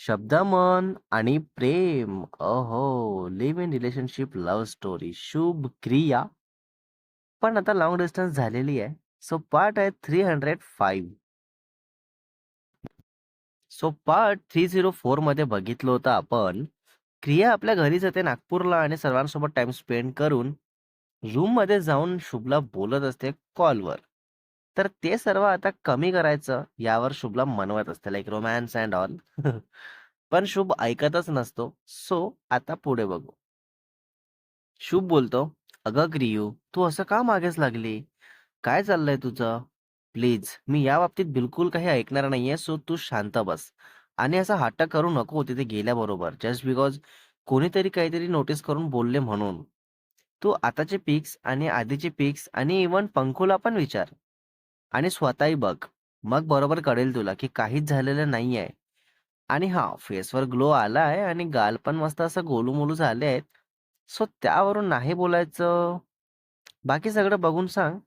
शब्द, मन आणि प्रेम. अहो live in relationship love story. Shubh Kriya. पण आता लॉंग डिस्टन्स झालेली आहे. सो पार्ट आहे 305. सो पार्ट 304 मध्ये बघितलं होतं आपण. क्रिया आपल्या घरी जाते नागपूरला आणि सर्वांसोबत टाइम स्पेंड करून रूममध्ये जाऊन शुभला बोलत असते कॉलवर. तर ते सर्व आता कमी करायचं यावर शुभला मनवत असते लाईक रोमॅन्स अँड ऑल. पण शुभ ऐकतच नसतो. सो आता पुढे बघू. शुभ बोलतो, "अगं क्रियू, तू असं का मागेच लागली? काय चाललंय तुझं? प्लीज, मी या बाबतीत बिलकुल काही ऐकणार नाहीये, सो तू शांत बस. आणि असा हट्ट करू नको तिथे गेल्याबरोबर जस्ट बिकॉज कोणीतरी काहीतरी नोटीस करून बोलले म्हणून. तू आताचे पिक्स आणि आधीचे पिक्स आणि इव्हन पंखूला पण विचार. आणि स्वतःही बघ. मग बरोबर कळेल तुला की काहीच झालेलं नाही आहे आणि हा फेसवर ग्लो आलाय आणि गाल पण मस्त असं गोलूमोलू झाले आहेत. सो त्यावरून नाही बोलायचं. बाकी सगळं बघून सांग.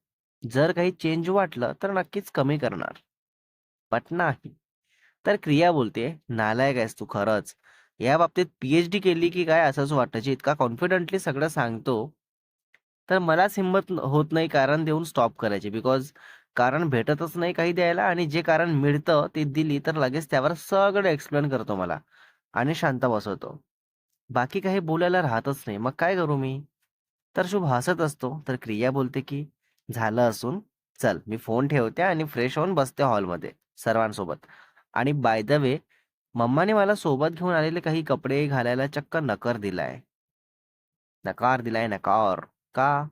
जर काही चेंज वाटलं तर नक्कीच कमी करणार." बट नाही. तर क्रिया बोलते, "नालायक आहेस तू खरंच. या बाबतीत पी-एच-डी केली की काय असंच वाटायची इतका कॉन्फिडंटली सगळं सांगतो. तर मलाच हिंमत होत नाही कारण देऊन स्टॉप करायची. बिकॉज कारण भेटतच नाही काही द्यायला आणि जे कारण मिळतं ते दिली तर लगेच त्यावर सगळं एक्सप्लेन करतो मला आणि शांत बसवतो. बाकी काही बोलायला राहतच नाही. मग काय करू मी?" तर शुभ हसत असतो. तर क्रिया बोलते की "झालं असून चल मी फोन ठेवते आणि फ्रेश होऊन बसते हॉलमध्ये सर्वांसोबत. आणि बाय द वे मम्माने मला सोबत घेऊन आलेले काही कपडे घालायला चक्क नकार दिलाय." नकार दिलाय नकार. का?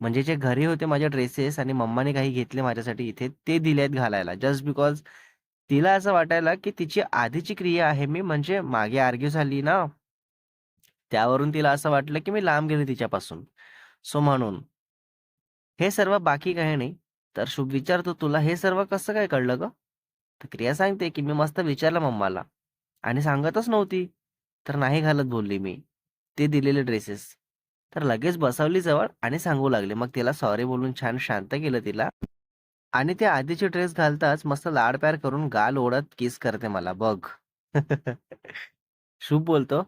म्हणजे जे घरी होते माझे ड्रेसेस आणि मम्माने काही घेतले माझ्यासाठी इथे ते दिलेत घालायला. जस्ट बिकॉज तिला असं वाटायला की तिची आधीची क्रिया आहे मी म्हणजे मागे आर्ग्यू झाली ना. त्यावरून तिला असं वाटलं की मी लांब गेले तिच्यापासून. सो म्हणून. हे सर्व बाकी काही नाही. तर शुभ विचारतो, "तुला हे सर्व कसं काय कळलं ग तर क्रिया सांगते की "मी मस्त विचारलं मम्माला आणि सांगतच नव्हती. तर नाही घालत बोलली मी. ते दिलेले ड्रेसेस." तर लगेच बसवली जवळ आणि सांगू लागले. मग तिला सॉरी बोलून छान शांत केलं तिला. आणि ते आधीचे ड्रेस घालताच मस्त लाड-प्यार करून गाल ओढत किस करते मला बघ. शुभ बोलतो,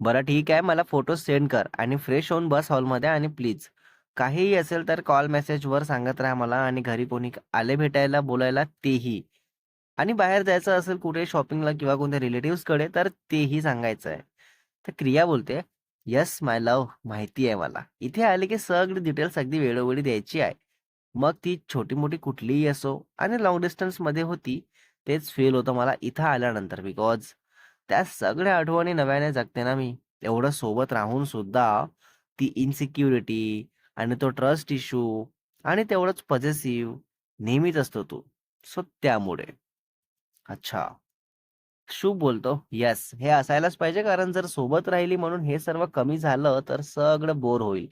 "बरं ठीक आहे. मला फोटो सेंड कर आणि फ्रेश होऊन बस हॉलमध्ये आणि प्लीज काहीही असेल तर कॉल मेसेजवर सांगत राहा मला आणि घरी कोणी आले भेटायला, बोलायला तेही. आणि बाहेर जायचं असेल कुठे शॉपिंगला किंवा कोणत्या रिलेटिव्हजकडे तर तेही सांगायचं आहे." तर क्रिया बोलते, "येस माय लव्ह, माहिती आहे मला. इथे आले की सगळी डिटेल्स अगदी वेळोवेळी द्यायची आहे. मग ती छोटी-मोठी कुठलीही असो आणि लाँग डिस्टन्समध्ये होती तेच फील होतं मला इथं आल्यानंतर बिकॉज त्या सगळ्या आठवणी नव्याने जगते ना मी. एवढं सोबत राहून सुद्धा ती इन्सिक्युरिटी आणि तो ट्रस्ट इश्यू आणि तेवढंच पॉझेसिव्ह नेहमीच असतो तो. सो त्यामुळे." अच्छा. शुभ बोलतो, "येस, हे असायलाच पाहिजे कारण जर सोबत राहिली म्हणून हे सर्व कमी झालं तर सगळं बोर होईल.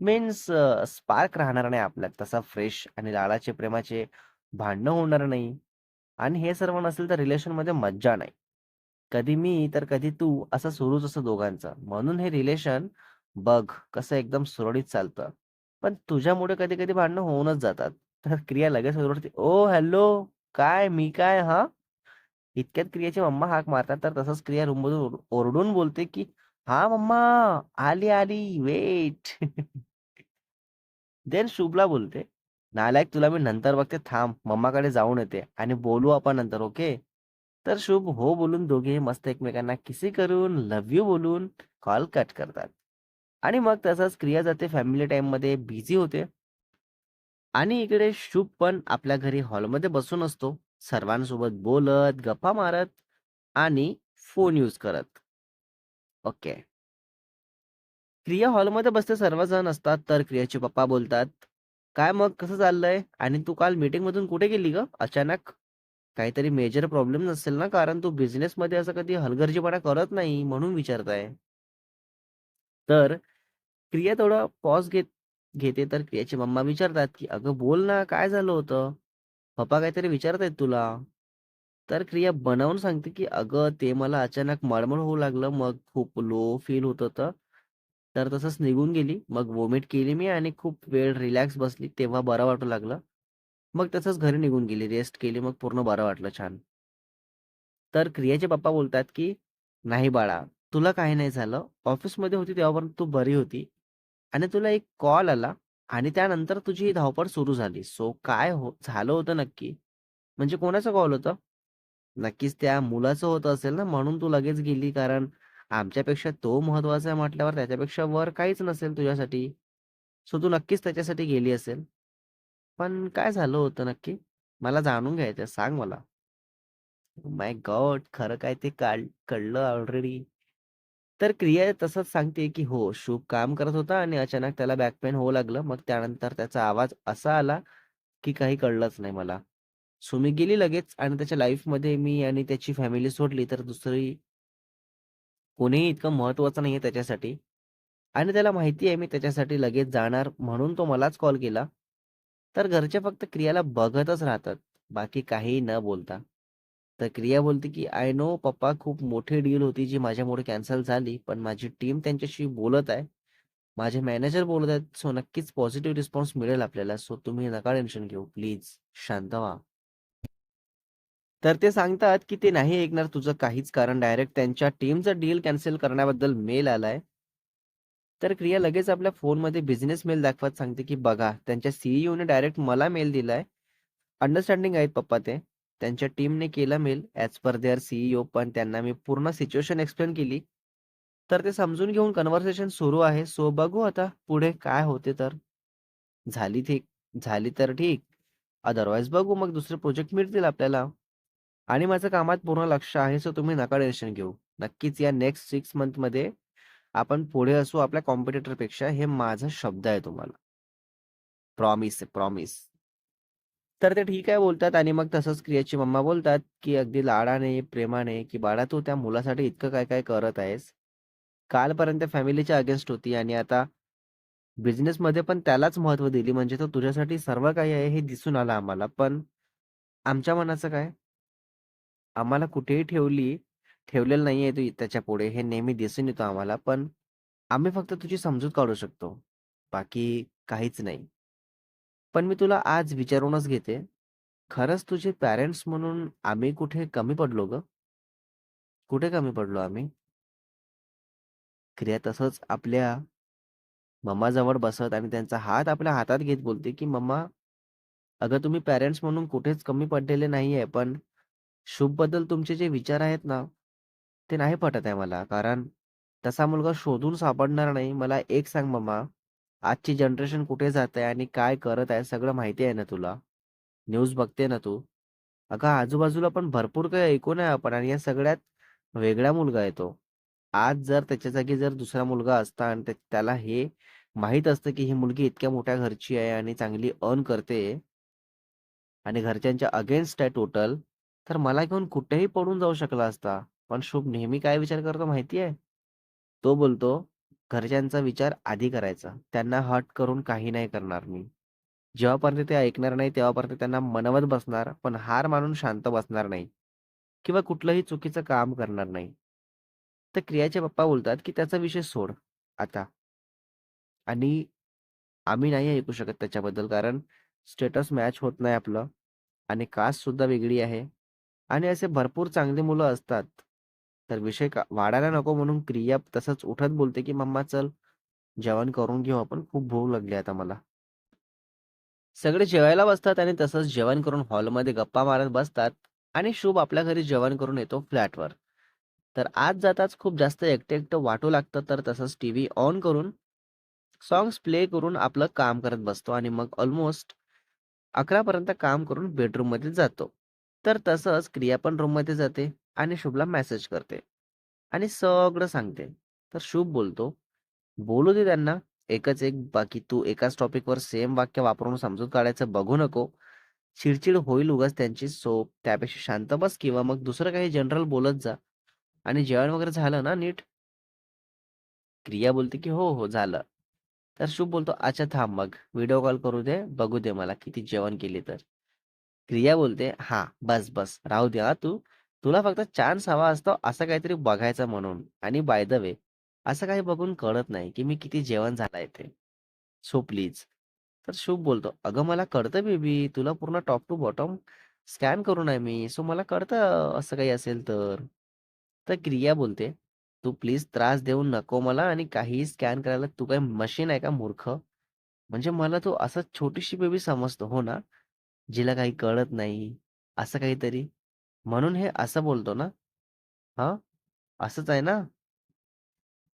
मीन्स स्पार्क राहणार नाही आपल्यात तसा फ्रेश आणि लाडाचे, प्रेमाचे भांडणं होणार नाही. आणि हे सर्व नसेल तर रिलेशनमध्ये मज्जा नाही. कधी मी तर कधी तू असं सुरूच असं दोघांचं. म्हणून हे रिलेशन बघ कसं एकदम सुरळीत चालतं. पण तुझ्यामुळे कधी-कधी भांडणं होऊनच जातात." तर क्रिया लगेच ओ हॅलो, काय मी काय हा इतक्यात क्रियाची मम्मा हाक मारतात. तर तसंच क्रिया रूममधून ओरडून बोलते की हा मम्मा, आली, आली, वेट." देन शुभला बोलते, "नालायक तुला मी नंतर बघते थांब, मम्माकडे जाऊन येते आणि बोलू आपण नंतर ओके." तर शुभ हो बोलून दोघे मस्त एकमेकांना किसी करून, लव्ह यू बोलून कॉल कट करतात. आणि मग तसंच क्रिया जाते फॅमिली टाइममध्ये बिझी होते. आणि इकडे शुभ पण आपल्या घरी हॉलमध्ये बसून असतो. सर्वांसोबत बोलत, गप्पा मारत आणि फोन यूज करत. ओके. क्रिया हॉलमध्ये बसते सर्वजण असतात. तर क्रियाचे पप्पा बोलतात, "काय मग कसं चाललंय? आणि तू काल मीटिंगमधून कुठे गेली ग अचानक? काहीतरी मेजर प्रॉब्लेम नसेल ना? कारण तू बिझनेसमध्ये असं कधी हलगर्जीपणा करत नाही म्हणून विचारताय तर क्रिया थोडा पॉज घेत घेते. तर क्रियाची मम्मा विचारतात की "अगं बोल ना, काय झालं होतं? पप्पा काहीतरी विचारत आहेत तुला." तर क्रिया बनवून सांगते की "अगं ते मला अचानक मळमळ होऊ लागलं. मग खूप लो फील होत होतं. तर तसंच निघून गेली. मग वोमिट केली मी आणि खूप वेळ रिलॅक्स बसली. तेव्हा बरं वाटू लागलं. मग तसंच घरी निघून गेली. रेस्ट केली. मग पूर्ण बरं वाटलं छान." तर क्रियाचे पप्पा बोलतात, की "नाही बाळा, तुला काही नाही झालं. ऑफिसमध्ये होती तेव्हापर्यंत तू बरी होती आणि तुला एक कॉल आला आणि त्यानंतर तुझी ही धावपळ सुरू झाली. सो काय हो झालं होतं नक्की? म्हणजे कोणाचा कॉल होता? नक्कीच त्या मुलाचं होत असेल ना, म्हणून तू लगेच गेली कारण आमच्यापेक्षा तो महत्त्वाचा आहे म्हटल्यावर त्याच्यापेक्षा वर काहीच नसेल तुझ्यासाठी. सो तू नक्कीच त्याच्यासाठी गेली असेल. पण काय झालं होतं नक्की? मला जाणून घ्यायचं सांग मला." Oh my god! खरं काय ते काळ कळलं ऑलरेडी. तर क्रिया तसंच सांगते, की "हो, शुभ काम करत होता आणि अचानक त्याला बॅकपेन होऊ लागलं. मग त्यानंतर त्याचा आवाज असा आला, की काही कळलंच नाही मला. सो मी गेली लगेच आणि त्याच्या लाईफमध्ये मी आणि त्याची फॅमिली सोडली, तर दुसरी कोणीही इतकं महत्त्वाचं नाहीये त्याच्यासाठी आणि त्याला माहिती आहे मी त्याच्यासाठी लगेच जाणार म्हणून तो मलाच कॉल केला." तर घरचे फक्त क्रियाला बघतच राहतात, बाकी काहीही न बोलता. तर क्रिया बोलते, की "आय नो पप्पा खूप मोठी डील होती जी माझ्यामुळे कॅन्सल झाली, पण माझी टीम त्यांच्याशी बोलत आहे. माझे मॅनेजर बोलत आहेत, सो नक्कीच पॉझिटिव्ह रिस्पॉन्स मिळेल आपल्याला. सो तुम्ही नका टेन्शन घेऊ. प्लीज शांत व्हा." तर ते सांगतात, की ते नाही ऐकणार तुझं काहीच कारण डायरेक्ट त्यांच्या टीमचं डील कॅन्सल करण्याबद्दल मेल आलाय. तर क्रिया लगेच आपल्या फोनमध्ये बिझनेस मेल दाखवत सांगते, की "बघा त्यांच्या सीईओने डायरेक्ट मला मेल दिलाय. अंडरस्टँडिंग आहेत पप्पा ते. त्यांच्या टीमने केला mail as per their CEO पण त्यांना मी पूर्ण सिच्युएशन एक्सप्लेन केली. तर ते समजून घेऊन कन्व्हर्सेशन सुरू आहे. सो बघू आता पुढे काय होते तर. झाली ठीक झाली तर ठीक. अदरवाईज बघू मग दुसरे प्रोजेक्ट मिळतील आपल्याला. आणि माझं कामात पूर्ण लक्ष आहे. सो तुम्ही नका टेन्शन घेऊ. नक्कीच या नेक्स्ट सिक्स मंथमध्ये आपण पुढे असू आपल्या कॉम्पिटिटरपेक्षा हे माझा शब्द आहे तुम्हाला. Promise promise." तर ते ठीक आहे बोलतात आणि मग तसंच क्रियाची मम्मा बोलतात, की अगदी लाडाने, प्रेमाने, की "बाळा तू त्या मुलासाठी इतकं काय-काय करत आहेस. कालपर्यंत फॅमिलीच्या अगेन्स्ट होती आणि आता बिझनेसमध्ये पण त्यालाच महत्त्व दिली म्हणजे तो तुझ्यासाठी सर्व काही आहे हे दिसून आलं आम्हाला. पण आमच्या मनाचं काय? आम्हाला कुठेही ठेवली ठेवलेलं नाहीये तू त्याच्यापुढे हे नेहमी दिसून येतो आम्हाला. पण आम्ही फक्त तुझी समजूत काढू शकतो. बाकी काहीच नाही." पण मी तुला आज विचारूनच घेते, खरंच तुझे पॅरेंट्स म्हणून आम्ही कुठे कमी पडलो गं? कुठे कमी पडलो आम्ही? क्रिया तसंच आपल्या मम्माजवळ बसत आणि त्यांचा हात आपल्या हातात घेत बोलते, की "मम्मा, अगं तुम्ही पॅरेंट्स म्हणून कुठेच कमी पडलेले नाहीये. पण शुभबद्दल तुमचे जे विचार आहेत ना, ते नाही पटत आहे मला. कारण तसा मुलगा शोधून सापडणार नाही. मला एक सांग मम्मा, आजची जनरेशन कुठे जात आहे आणि काय करत आहे सगळं माहिती आहे ना तुला? न्यूज बघते ना तू? अगं आजूबाजूला पण भरपूर काही ऐकून आहे आपण आणि या सगळ्यात वेगळा मुलगा आहे तो. आज जर त्याच्या जागी जर दुसरा मुलगा असता आणि त्याला हे माहीत असतं, की ही मुलगी इतक्या मोठ्या घरची आहे आणि चांगली अर्न करते आणि घरच्यांच्या अगेन्स्ट आहे टोटल, तर मला घेऊन कुठेही पडून जाऊ शकला असता. पण शुभ नेहमी काय विचार करतो माहिती आहे? तो बोलतो, "घरच्यांचा विचार आधी करायचा. त्यांना हर्ट करून काही नाही करणार मी." जेव्हापर्यंत ते ऐकणार नाही, तेव्हापर्यंत त्यांना मनवत बसणार, पण हार मानून शांत बसणार नाही किंवा कुठलंही चुकीचं काम करणार नाही. तर क्रियाचे पप्पा बोलतात, की "त्याचा विषय सोड आता." आणि आम्ही नाही ऐकू शकत त्याच्याबद्दल कारण स्टेटस मॅच होत नाही आपलं आणि कास्टसुद्धा वेगळी आहे आणि असे भरपूर चांगली मुलं असतात. तर विषय का वाढायला नको म्हणून क्रिया तसंच उठत बोलते, की "मम्मा चल, जेवण करून घेऊ आपण. खूप भूक लागली आता मला." सगळे जेवायला बसतात आणि तसंच जेवण करून हॉलमध्ये गप्पा मारत बसतात आणि शुभ आपल्या घरी जेवण करून येतो फ्लॅटवर. तर आज जाताच खूप जास्त एकटे एकटं वाटू लागतं, तर तसंच टीव्ही ऑन करून सॉंग्स प्ले करून आपलं काम करत बसतो आणि मग ऑलमोस्ट 11 पर्यंत काम करून बेडरूममध्ये जातो. तर तसंच क्रिया पण रूममध्ये जाते आणि शुभला मेसेज करते आणि सगळं सांगते. तर शुभ बोलतो, "बोलू दे त्यांना एकच एक, बाकी तू एकाच टॉपिकवर सेम वाक्य वापरून समजून काढायचं बघू नको. चिडचिड होईल उगाच त्यांची. सो त्यापेक्षा शांत बस किंवा मग दुसरं काही जनरल बोलत जा आणि जेवण वगैरे झालं ना नीट?" क्रिया बोलते, की "हो, हो, झालं." तर शुभ बोलतो, "अच्छा थांब मग व्हिडिओ कॉल करू दे, बघू दे मला किती जेवण केली तर." क्रिया बोलते, हा बस, बस. राहू दे हा तू. तुला फक्त चान्स हवा असतो असं काहीतरी बघायचं म्हणून. आणि बाय द वे असं काही बघून कळत नाही, की मी किती जेवण झालंय ते. So please." तर शुभ बोलतो, "अगं मला कळतं बेबी, तुला पूर्ण टॉप टू बॉटम स्कॅन करून आहे मी. सो मला कळतं असं काही असेल तर. तर क्रिया बोलते, "तू प्लीज त्रास देऊ नको मला आणि काहीही स्कॅन करायला तू काही मशीन आहे का मूर्ख? म्हणजे मला तू असं छोटीशी बेबी समजतो, हो ना? जिला काही कळत नाही, असं काहीतरी. म्हणून हे असं बोलतो ना? हा असंच आहे ना?"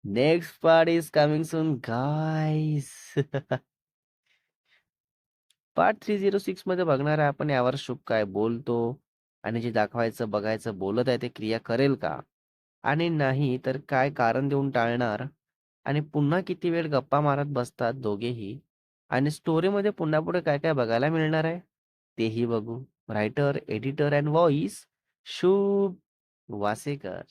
Next part is coming soon guys part 306 मध्ये बघणार आहे आपण यावर शुभ काय बोलतो आणि जे दाखवायचं, बघायचं, बोलत आहे ते क्रिया करेल का? आणि नाही तर काय कारण देऊन टाळणार? आणि पुन्हा किती वेळ गप्पा मारत बसतात दोघेही? आणि स्टोरीमध्ये पुन्हा पुढे काय-काय बघायला मिळणार आहे? तेही बघू. रायटर, एडिटर अँड व्हॉइस शुभ वासेकर.